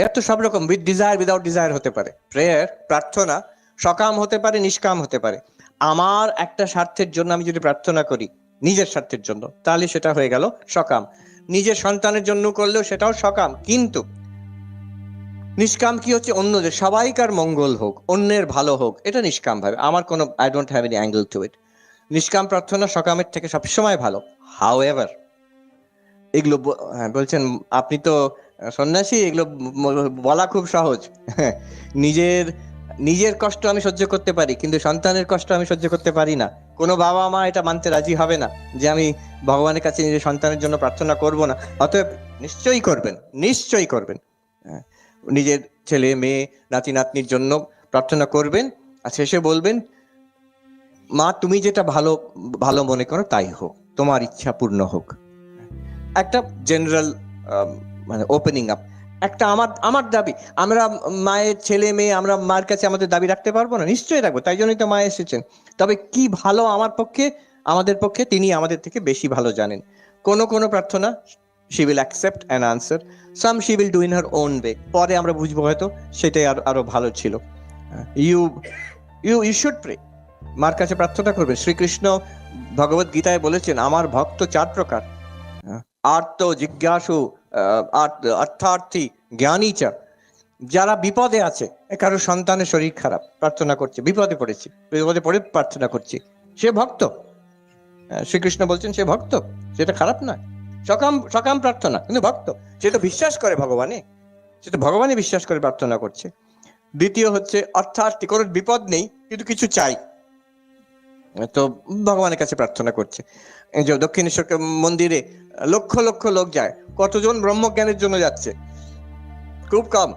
Prayer তো সব রকম উইথ ডিজায়ার উইদাউট ডিজায়ার হতে পারে। প্রেয়ার প্রার্থনা সকাম হতে পারে নিষ্কাম হতে পারে। আমার একটা স্বার্থের জন্য আমি যদি প্রার্থনা করি নিজের স্বার্থের জন্য তাহলে সেটা হয়ে গেল সকাম। নিজের সন্তানের জন্য করলেও সেটাও সকাম। কিন্তু নিষ্কাম কি হচ্ছে? অন্যদের সবাইকার মঙ্গল হোক অন্যের ভালো হোক এটা নিষ্কাম ভাবে। আমার কোনো I don't have any angle to it নিষ্কাম প্রার্থনা সকামের থেকে সবসময় ভালো। হাউ এভার এগুলো হ্যাঁ, বলছেন আপনি তো সন্ন্যাসী এগুলো বলা খুব সহজ। নিজের নিজের কষ্ট আমি সহ্য করতে পারি কিন্তু সন্তানের কষ্ট আমি সহ্য করতে পারি না। কোনো বাবা মা এটা মানতে রাজি হবে না যে আমি ভগবানের কাছে নিজের সন্তানের জন্য প্রার্থনা করব না। অতএব নিশ্চয়ই করবেন নিশ্চয়ই করবেন। হ্যাঁ, নিজের ছেলে মেয়ে নাতি নাতনির জন্য প্রার্থনা করবেন আর শেষে বলবেন মা তুমি যেটা ভালো ভালো মনে করো তাই হোক তোমার ইচ্ছা পূর্ণ হোক। একটা জেনারেল মানে ওপেনিং আপ একটা আমার আমার দাবি, আমরা মায়ের ছেলে মেয়ে, আমরা মার কাছে আমাদের দাবি রাখতে পারব না? নিশ্চয়ই রাখব, তাই জন্যই তো মা এসেছেন। তবে কি ভালো আমার পক্ষে? আমাদের পক্ষে তিনি আমাদের থেকে বেশি ভালো জানেন। কোনো কোনো প্রার্থনা she will accept an answer some she will do in her own way পরে আমরা বুঝব হয়তো সেটাই আরও আরও ভালো ছিল। You you you should pray মার কাছে প্রার্থনা করবে শ্রীকৃষ্ণ ভগবত গীতায় বলেছেন, আমার ভক্ত চার প্রকার। আর্ত, জিজ্ঞাসু অর্থার্থী জ্ঞানী চা যারা বিপদে আছে কারও সন্তানের শরীর খারাপ, প্রার্থনা করছে, বিপদে পড়েছে, বিপদে পড়ে প্রার্থনা করছে। সে ভক্ত। শ্রীকৃষ্ণ বলছেন, সে ভক্ত সেটা খারাপ নয়। সকাম সকাম প্রার্থনা, কিন্তু ভক্ত। সে তো বিশ্বাস করে ভগবানে। সে তো ভগবানে বিশ্বাস করে প্রার্থনা করছে। দ্বিতীয় হচ্ছে অর্থার্থী কোনো বিপদ নেই, কিন্তু কিছু চাই। তো ভগবানের কাছে প্রার্থনা করছে। যে দক্ষিণেশ্বর মন্দিরে লক্ষ লক্ষ লোক যায়। কতজন ব্রহ্মজ্ঞানের জন্য যাচ্ছে? খুব কম।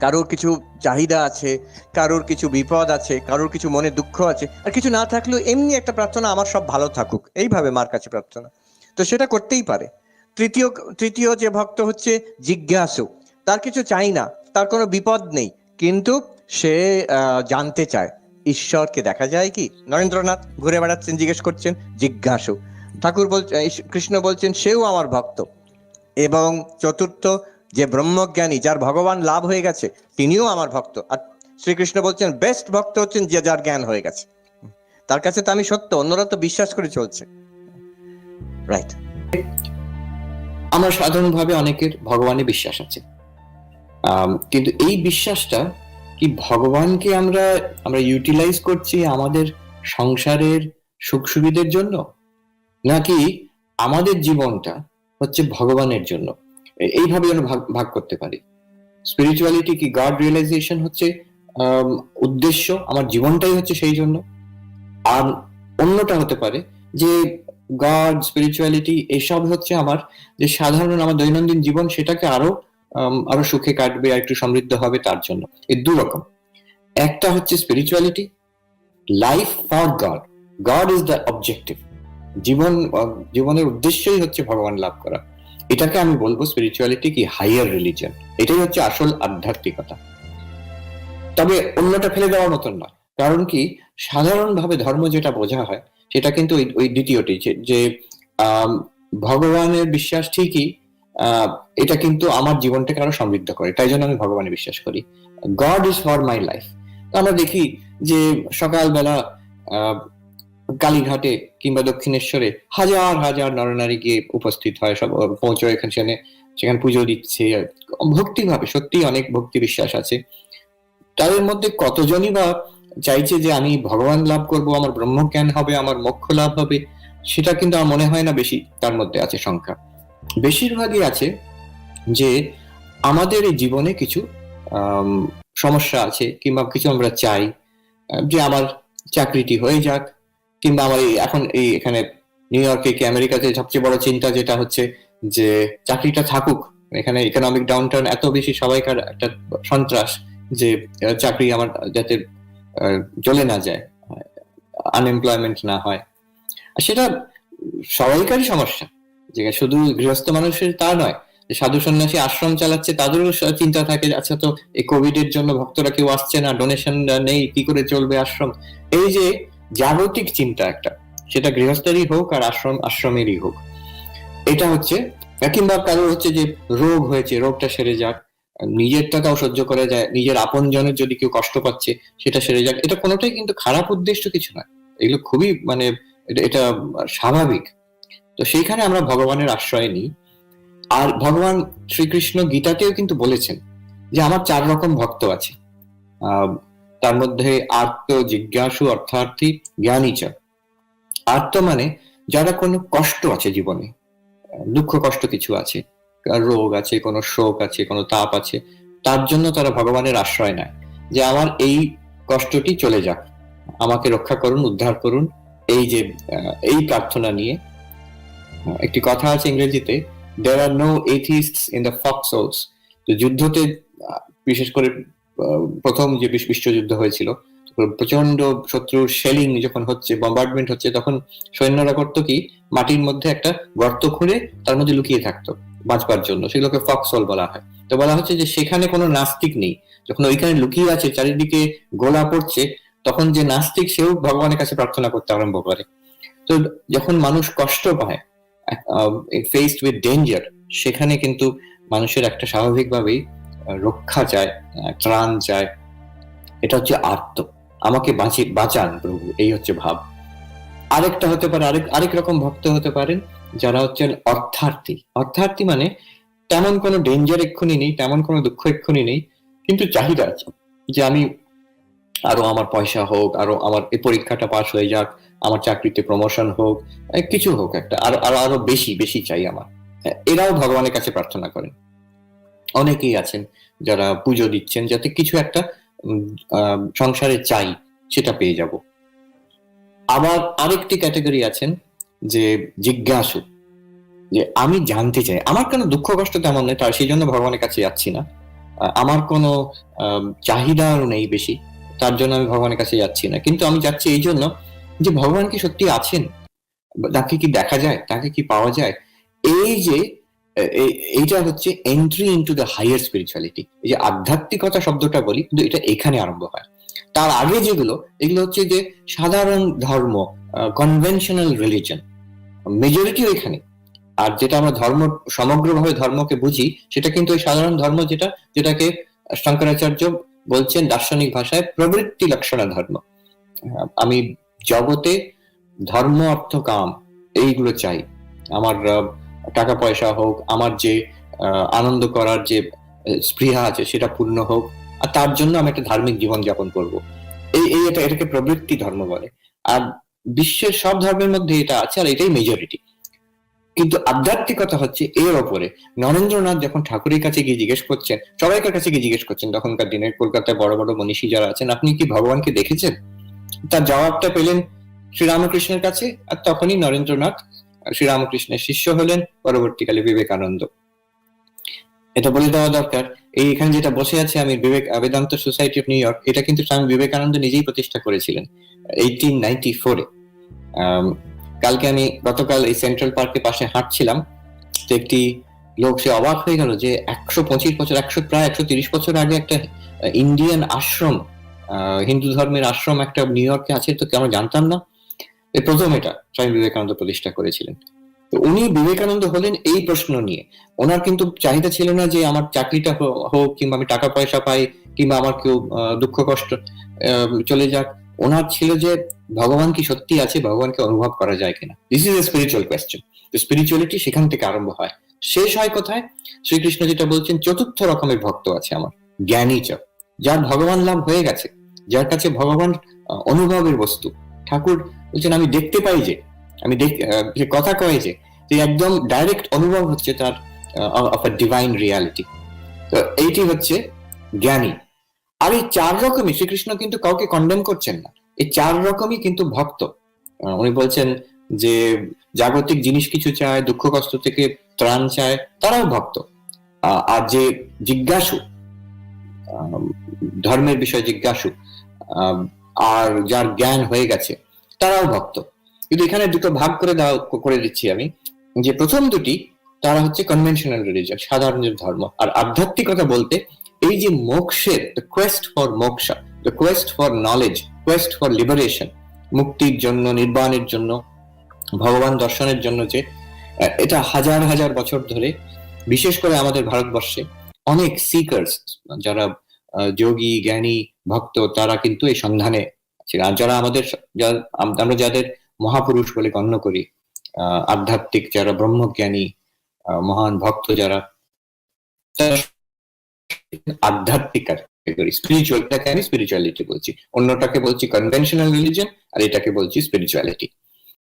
কারোর কিছু চাহিদা আছে, কারোর কিছু বিপদ আছে, কারোর কিছু মনে দুঃখ আছে, আর কিছু না থাকলেও এমনি একটা প্রার্থনা, আমার সব ভালো থাকুক। এইভাবে মার কাছে প্রার্থনা। তো সেটা করতেই পারে। তৃতীয় তৃতীয় যে ভক্ত হচ্ছে জিজ্ঞাসু। তার কিছু চাই না, তার কোনো বিপদ নেই। কিন্তু সে জানতে চায়। ঈশ্বরকে দেখা যায় কি? নরেন্দ্রনাথ ঘুরে বেড়াচ্ছেন, জিজ্ঞেস করছেন, জিজ্ঞাসু ঠাকুর বল কৃষ্ণ বলছেন, সেও আমার ভক্ত। এবং চতুর্থ, যে ব্রহ্মজ্ঞানী যার ভগবান লাভ হয়ে গেছে, তিনিও আমার ভক্ত। আর শ্রীকৃষ্ণ বলছেন, বেস্ট ভক্ত হচ্ছেন যে যার জ্ঞান হয়ে গেছে। তার কাছে তো আমি সত্য, অন্যরা তো বিশ্বাস করে চলছে। রাইট আমরা সাধারণভাবে অনেকের ভগবানে বিশ্বাস আছে। কিন্তু এই বিশ্বাসটা কি ভগবানকে আমরা আমরা ইউটিলাইজ করছি আমাদের সংসারের সুখ সুবিধের জন্য? নাকি আমাদের জীবনটা হচ্ছে ভগবানের জন্য? এইভাবে যেন ভাগ করতে পারি। স্পিরিচুয়ালিটি কি গড রিয়েলাইজেশন হচ্ছে উদ্দেশ্য, আমার জীবনটাই হচ্ছে সেই জন্য? আর অন্যটা হতে পারে যে গড স্পিরিচুয়ালিটি এসব হচ্ছে আমার যে সাধারণ আমার দৈনন্দিন জীবন, সেটাকে আরও আরও সুখে কাটবে, আর একটু সমৃদ্ধ হবে তার জন্য। এই দু রকম। একটা হচ্ছে spirituality life for God God is the objective জীবন জীবনের উদ্দেশ্যই হচ্ছে ভগবান লাভ করা। এটাকে আমি বলব স্পিরিচুয়ালিটি কি হাইয়ার রিলিজন এটাই হচ্ছে আসল আধ্যাত্মিকতা। তবে অন্যটা ফেলে দেওয়ার মতন নয়। কারণ কি, সাধারণভাবে ধর্ম যেটা বোঝা হয়, সেটা কিন্তু ওই- দ্বিতীয়টি যে- ভগবানের বিশ্বাস ঠিকই এটা কিন্তু আমার জীবনটাকে আরও সমৃদ্ধ করে। তাই জন্য আমি ভগবানে বিশ্বাস করি। God is for my life আমরা দেখি যে সকালবেলা কালীঘাটে কিংবা দক্ষিণেশ্বরে হাজার হাজার নরনারী গিয়ে উপস্থিত হয়, সব পৌঁছয় এখানে, সেখানে পুজো দিচ্ছে। ভক্তি ভাবে সত্যি অনেক ভক্তি বিশ্বাস আছে। তাদের মধ্যে কতজনই বা চাইছে যে আমি ভগবান লাভ করব, আমার ব্রহ্মজ্ঞান হবে, আমার মোক্ষ লাভ হবে, সেটা কিন্তু আমার মনে হয় না বেশি তার মধ্যে আছে সংখ্যা। বেশিরভাগই আছে যে আমাদের এই জীবনে কিছু সমস্যা আছে কিংবা কিছু আমরা চাই, যে আমার চাকরিটি হয়ে যাক কিংবা আমার এই এখন এই এখানে নিউ ইয়র্কে কি আমেরিকাতে সবচেয়ে বড় চিন্তা যেটা হচ্ছে যে চাকরিটা থাকুক। এখানে ইকোনমিক ডাউনটার্ন এত বেশি সবাইকার একটা সন্ত্রাস যে চাকরি আমার যাতে চলে না যায় আনএমপ্লয়মেন্ট না হয়। সেটা সবাইকারই সমস্যা। যে শুধু গৃহস্থ মানুষের তা নয় সাধু সন্ন্যাসী আশ্রম চালাচ্ছে তাদেরও চিন্তা থাকে আচ্ছা তো এই কোভিড এর জন্য ভক্তরা কেউ আসছে না ডোনেশন নেই, কি করে চলবে আশ্রম? এই যে জাগতিক চিন্তা একটা। সেটা গৃহস্থেরই হোক আর আশ্রম আশ্রমেরই হোক। এটা হচ্ছে, কিংবা কারও হচ্ছে যে রোগ হয়েছে, রোগটা সেরে যাক নিজেরটা তাও সহ্য করে যায়, নিজের আপন জনের যদি কেউ কষ্ট পাচ্ছে, সেটা সেরে যাক। এটা কোনোটাই কিন্তু খারাপ উদ্দেশ্য কিছু নয়। এগুলো খুবই মানে এটা- স্বাভাবিক। তো সেইখানে আমরা ভগবানের আশ্রয় নিই। আর ভগবান শ্রীকৃষ্ণ গীতাতেও কিন্তু বলেছেন যে আমার চার রকম ভক্ত আছে। তার মধ্যে আত্ম জিজ্ঞাসু অর্থার্থী জ্ঞানীচ আত্ম মানে যারা কোনো কষ্ট আছে জীবনে, দুঃখ কষ্ট কিছু আছে, রোগ আছে, কোনো শোক আছে, কোনো তাপ আছে, তার জন্য তারা ভগবানের আশ্রয় নেয় যে আমার এই কষ্টটি চলে যাক, আমাকে রক্ষা করুন, উদ্ধার করুন, এই যে এই প্রার্থনা নিয়ে। একটি কথা আছে ইংরেজিতে there are no atheist in the foxholes তো যুদ্ধতে বিশেষ করে প্রথম যে বিশ্ব- বিশ্বযুদ্ধ হয়েছিল প্রচণ্ড শত্রুর শেলিং যখন হচ্ছে বম্বার্ডমেন্ট হচ্ছে, তখন সৈন্যরা করতো কি, মাটির মধ্যে একটা গর্ত খুঁড়ে তার মধ্যে লুকিয়ে থাকতো বাঁচবার জন্য। সেগুলোকে ফক্সল বলা হয়। তো বলা হচ্ছে যে সেখানে কোনো নাস্তিক নেই। যখন ওইখানে লুকিয়ে আছে, চারিদিকে গোলা পড়ছে, তখন যে নাস্তিক সেও ভগবানের কাছে প্রার্থনা করতে আরম্ভ করে। তো যখন মানুষ কষ্ট পায় ফেসড উইথ ডেঞ্জার সেখানে কিন্তু মানুষের একটা স্বাভাবিকভাবেই রক্ষা চায় ত্রাণ চায় এটা হচ্ছে আত্ম। আমাকে বাঁচি, বাঁচান প্রভু, এই হচ্ছে ভাব। আরেকটা হতে পারে, আরেক আরেক রকম ভক্ত হতে পারেন, যারা হচ্ছেন অর্থার্থী। অর্থার্থী মানে তেমন কোনো ডেঞ্জার এক্ষুনি নেই, তেমন কোনো দুঃখ এক্ষুনি নেই, কিন্তু চাহিদা আছে যে আমি আরও আমার পয়সা হোক, আরও আমার এই পরীক্ষাটা পাশ হয়ে যাক, আমার চাকরিতে প্রমোশন হোক কিছু হোক একটা, আরও আরও আরও বেশি বেশি চাই আমার। এরাও ভগবানের কাছে প্রার্থনা করেন। অনেকেই আছেন যারা পুজো দিচ্ছেন যাতে কিছু একটা সংসারে চাই, সেটা পেয়ে যাব। আবার আরেকটি ক্যাটাগরি আছেন যে জিজ্ঞাসু, যে আমি জানতে চাই, আমার কোনো দুঃখ কষ্ট তেমন নেই, তার সেই জন্য ভগবানের কাছে যাচ্ছি না। আমার কোনো চাহিদাও নেই বেশি, তার জন্য আমি ভগবানের কাছে যাচ্ছি না। কিন্তু আমি যাচ্ছি এই জন্য যে ভগবান কি সত্যি আছেন? তাকে কি দেখা যায়? তাকে কি পাওয়া যায়? এই যে এইটা হচ্ছে entry into the higher spirituality এই যে আধ্যাত্মিকতা শব্দটা বলি, কিন্তু এটা এখানে আরম্ভ হয়। তার আগে যেগুলো, এগুলো হচ্ছে যে সাধারণ ধর্ম কনভেনশনাল রিলিজন মেজরিটিও এখানে। আর যেটা আমরা ধর্ম, সমগ্রভাবে ধর্মকে বুঝি, সেটা কিন্তু ওই সাধারণ ধর্ম যেটা, যেটাকে শঙ্করাচার্য বলছেন দার্শনিক ভাষায় প্রবৃত্তি লক্ষণা ধর্ম। আমি জগতে ধর্ম অর্থ কাম, এইগুলো চাই। আমার টাকা পয়সা হোক, আমার যে আনন্দ করার যে, স্পৃহা আছে সেটা পূর্ণ হোক, আর তার জন্য আমি একটা ধার্মিক জীবন যাপন করব। এই এই এটা, এটাকে প্রবৃত্তি ধর্ম বলে। আর বিশ্বের সব ধর্মের মধ্যে এটা আছে আর এটাই মেজরিটি কিন্তু আধ্যাত্মিকতা হচ্ছে এর ওপরে। নরেন্দ্রনাথ যখন ঠাকুরের কাছে গিয়ে জিজ্ঞেস করছেন, সবাইকার কাছে গিয়ে জিজ্ঞেস করছেন, তখনকার দিনের কলকাতায় বড় বড় মনীষী যারা আছেন, আপনি কি ভগবানকে দেখেছেন? তার জবাবটা পেলেন শ্রীরামকৃষ্ণের কাছে, আর তখনই নরেন্দ্রনাথ শ্রীরামকৃষ্ণের শিষ্য হলেন পরবর্তীকালে বিবেকানন্দ। এটা বলে দেওয়া দরকার, এই এখানে যেটা বসে আছে আমি বিবেক Vedanta society of New York, এটা কিন্তু স্বামী বিবেকানন্দ নিজেই প্রতিষ্ঠা করেছিলেন এইটিন নাইনটি ফোরে কালকে আমি গতকাল এই সেন্ট্রাল পার্কের পাশে হাঁটছিলাম, তো একটি লোক, সে অবাক হয়ে গেল যে একশো পঁচিশ বছর, একশো, প্রায় একশো তিরিশ বছর আগে একটা ইন্ডিয়ান আশ্রম হিন্দু ধর্মের আশ্রম একটা নিউ ইয়র্কে আছে, তো কি আমরা জানতাম না? প্রথম এটা স্বামী বিবেকানন্দ প্রতিষ্ঠা করেছিলেন। তো উনি বিবেকানন্দ হলেন এই প্রশ্ন নিয়ে। ওনার কিন্তু চাহিদা ছিল না যে আমার চাকরিটা হোক কিংবা আমি টাকা পয়সা পাই কিংবা আমার কেউ দুঃখ কষ্ট চলে যাক। ওনার ছিল যে ভগবান কি সত্যি আছে, ভগবানকে অনুভব করা যায় কিনা। This is a spiritual question spirituality সেখান থেকে আরম্ভ হয়। শেষ হয় কোথায়? শ্রীকৃষ্ণ যেটা বলছেন, চতুর্থ রকমের ভক্ত আছে আমার জ্ঞানী চ যার ভগবান লাভ হয়ে গেছে, যার কাছে ভগবান অনুভবের বস্তু। ঠাকুর বলছেন, আমি দেখতে পাই যে, আমি দেখ- কথা কয় যে একদম ডাইরেক্ট অনুভব হচ্ছে তার অফ আ ডিভাইন রিয়ালিটি তো এইটি হচ্ছে জ্ঞানী। আর এই চার রকমই, শ্রীকৃষ্ণ কিন্তু কাউকে কন্ডেম করছেন না। এই চার রকমই কিন্তু ভক্ত। উনি বলছেন যে, জাগতিক জিনিস কিছু চায়, দুঃখ কষ্ট থেকে ত্রাণ চায়, তারাও ভক্ত। আর যে জিজ্ঞাসু ধর্মের বিষয়ে জিজ্ঞাসু আর যার জ্ঞান হয়ে গেছে, তারাও ভক্ত। কিন্তু এখানে দুটো ভাগ করে দেওয়া, করে দিচ্ছি আমি। যে প্রথম দুটি, তারা হচ্ছে কনভেনশনাল রিলিজন সাধারণ ধর্ম। আর আধ্যাত্মিকতা বলতে, এই যে মোক্ষের the quest for moksha the quest for knowledge quest for liberation মুক্তির জন্য, নির্বাণের জন্য, ভগবান দর্শনের জন্য যে, এটা হাজার হাজার বছর ধরে, বিশেষ করে আমাদের ভারতবর্ষে, অনেক সিকার্স যারা যোগী জ্ঞানী ভক্ত তারা কিন্তু এই সন্ধানে আর যারা আমাদের আমরা যাদের মহাপুরুষ বলে গণ্য করি আহ, আধ্যাত্মিক যারা ব্রহ্মজ্ঞানী মহান ভক্ত যারা আধ্যাত্মিক ক্যাটাগরি স্পিরিচুয়ালটাকে আমি স্পিরিচুয়ালিটি বলছি। অন্যটাকে বলছি কনভেনশনাল রিলিজন আর এটাকে বলছি স্পিরিচুয়ালিটি